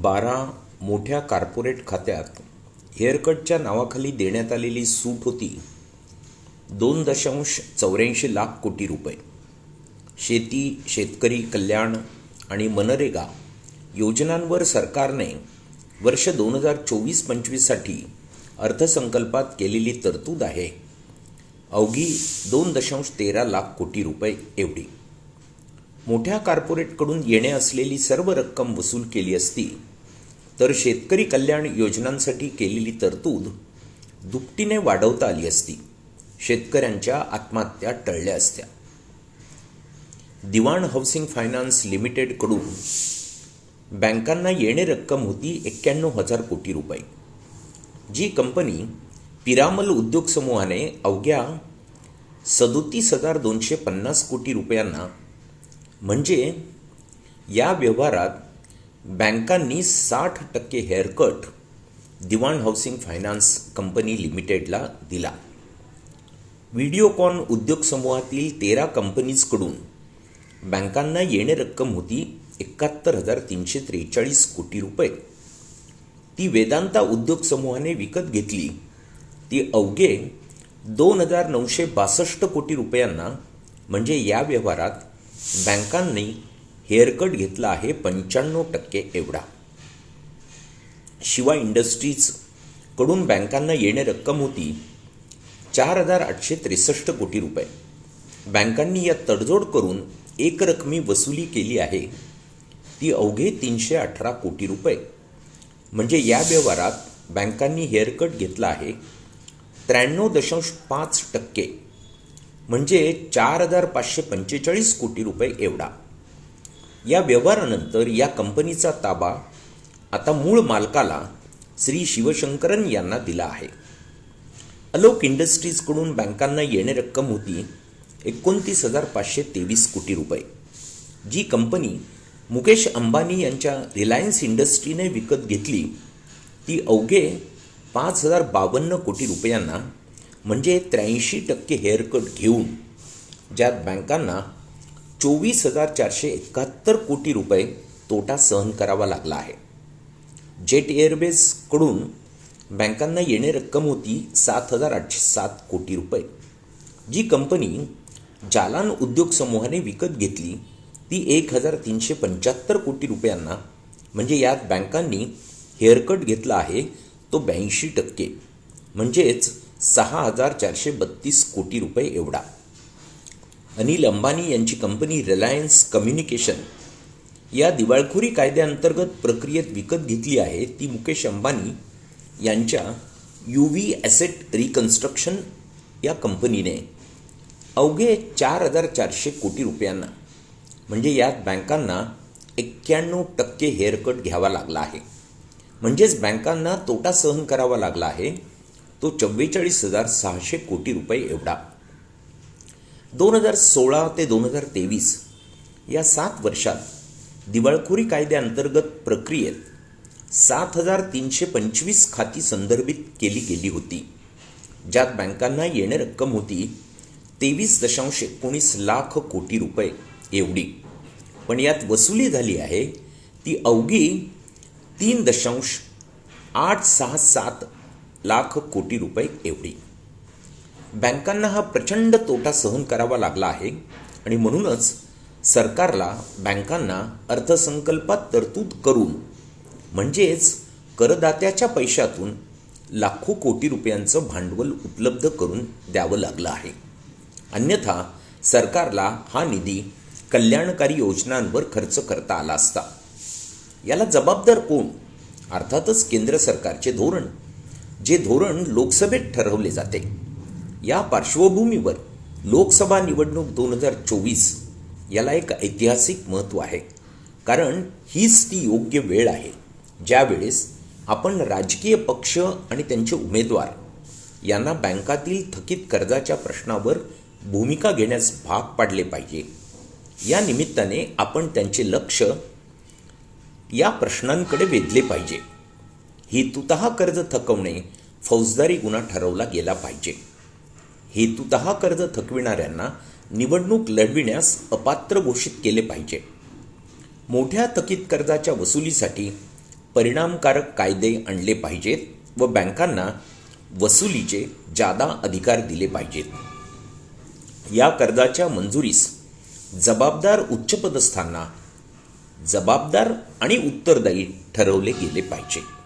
बारा मोठ्या कार्पोरेट खात्यात हेअरकटच्या नावाखाली देण्यात आलेली सूट होती दोन दशांश चौऱ्याऐंशी लाख कोटी रुपये. शेती शेतकरी कल्याण आणि मनरेगा योजनांवर सरकारने वर्ष दोन हजार चोवीस पंचवीससाठी अर्थसंकल्पात केलेली तरतूद आहे. अवघी दोन दशांश तेरा लाख कोटी रुपये एवढी. मोठ्या कॉर्पोरेटकडून येणे असलेली सर्व रक्कम वसूल केली असती तर शेतकरी कल्याण योजनांसाठी केलेली तरतूद दुपटीने वाढवता आली असती. शेतकऱ्यांच्या आत्महत्या टळल्या असत्या. दिवाण हाऊसिंग फायनान्स लिमिटेडकडून बँकांना येणे रक्कम होती एक्क्याण्णव हजार कोटी रुपये. जी कंपनी पिरामल उद्योग समूहाने अवघ्या सदोतीस हजार दोनशे पन्नास कोटी रुपयांना म्हणजे या व्यवहारात बँकांनी साठ टक्के haircut Dewan housing finance company लिमिटेडला दिला. व्हिडिओकॉन उद्योग समूहातील तेरा कंपनीजकडून बँकांना येणे रक्कम होती एकाहत्तर हजार तीनशे त्रेचाळीस कोटी रुपये. ती वेदांता उद्योग समूहाने विकत घेतली. ती अवघे दोन हजार नऊशे बासष्ट कोटी रुपयांना म्हणजे या व्यवहारात बँकांनी हेअरकट घेतला आहे पंच्याण्णव टक्के एवढा. शिवा इंडस्ट्रीजकडून बँकांना येणे रक्कम होती चार हजार आठशे त्रेसष्ट कोटी रुपये. बँकांनी या तडजोड करून एक रकमी वसुली केली आहे. ती अवघे तीनशे अठरा कोटी रुपये. म्हणजे या व्यवहारात बँकांनी हेअरकट घेतला आहे त्र्याण्णव दशांश पाच टक्के. म्हणजे चार हजार पाचशे पंचेचाळीस कोटी रुपये एवढा. या व्यवहारानंतर या कंपनीचा ताबा आता मूळ मालकाला श्री शिवशंकरन यांना दिला आहे. अलोक इंडस्ट्रीजकडून बँकांना येणे रक्कम होती एकोणतीस हजार पाचशे तेवीस कोटी रुपये जी कंपनी मुकेश अंबानी यांच्या रिलायन्स इंडस्ट्रीने विकत घेतली. ती अवघे पाच हजार बावन्न कोटी रुपयांना म्हणजे त्र्याऐंशी टक्के हेअरकट घेऊन ज्यात बँकांना चोवीस हजार चारशे एकाहत्तर कोटी रुपये तोटा सहन करावा लागला आहे. जेट एअरवेजकडून बँकांना येणे रक्कम होती सात हजार आठशे सात कोटी रुपये. जी कंपनी जालान उद्योग समूहाने विकत घेतली ती एक हजार तीनशे पंच्याहत्तर कोटी रुपयांना म्हणजे यात बँकांनी हेअरकट घेतला आहे तो ब्याऐंशी टक्के म्हणजेच सहा हजार चारशे बत्तीस कोटी रुपये एवढा. अनिल अंबानी यांची कंपनी रिलायन्स कम्युनिकेशन या दिवाळखोरी कायद्याअंतर्गत प्रक्रियेत विकत घेतली आहे ती मुकेश अंबानी यांच्या यू व्ही ॲसेट रिकन्स्ट्रक्शन या कंपनीने. अवघे चार हजार चारशे कोटी रुपयांना म्हणजे यात बँकांना एक्क्याण्णव टक्के हेअरकट घ्यावा लागला आहे. म्हणजेच बँकांना तोटा सहन करावा लागला आहे तो चव्वेचाळीस हजार सहाशे कोटी रुपये एवढा. दोन हजार सोळा ते दोन हजार तेवीस या सात वर्षात दिवाळखोरी कायद्याअंतर्गत प्रक्रियेत सात हजार तीनशे पंचवीस खाती संदर्भित केली गेली होती. ज्यात बँकांना येणे रक्कम होती तेवीस दशांश एकोणीस लाख कोटी रुपये एवढी. पण यात वसुली झाली आहे ती अवघी तीन दशांश आठ सहा सात लाख कोटी रुपये एवढी. बँकांना हा प्रचंड तोटा सहन करावा लागला आहे आणि म्हणूनच सरकारला बँकांना अर्थसंकल्पात तरतूद करून म्हणजेच करदात्याच्या पैशातून लाखो कोटी रुपयांचं भांडवल उपलब्ध करून द्यावं लागलं आहे. अन्यथा सरकारला हा निधी कल्याणकारी योजनांवर खर्च करता आला असता. याला जबाबदार कोण? अर्थातच केंद्र सरकारचे धोरण जे धोरण लोकसभेत ठरवले जाते. या पार्श्वभूमीवर लोकसभा निवडणूक दोन हजार चोवीस याला एक ऐतिहासिक महत्त्व आहे. कारण हीच ती योग्य वेळ आहे ज्यावेळेस आपण राजकीय पक्ष आणि त्यांचे उमेदवार यांना बँकातील थकीत कर्जाच्या प्रश्नावर भूमिका घेण्यास भाग पाडले पाहिजे. या निमित्ताने आपण त्यांचे लक्ष या प्रश्नांकडे वेधले पाहिजे. हेतुत कर्ज थकवणे फौजदारी गुन्हा ठरवला गेला पाहिजे. हेतुत कर्ज थकविणाऱ्यांना निवडणूक लढविण्यास अपात्र घोषित केले पाहिजे. मोठ्या थकीत कर्जाच्या वसुलीसाठी परिणामकारक कायदे आणले पाहिजेत व बँकांना वसुलीचे जादा अधिकार दिले पाहिजेत. या कर्जाच्या मंजुरीस जबाबदार उच्चपदस्थांना जबाबदार आणि उत्तरदायी ठरवले गेले पाहिजे.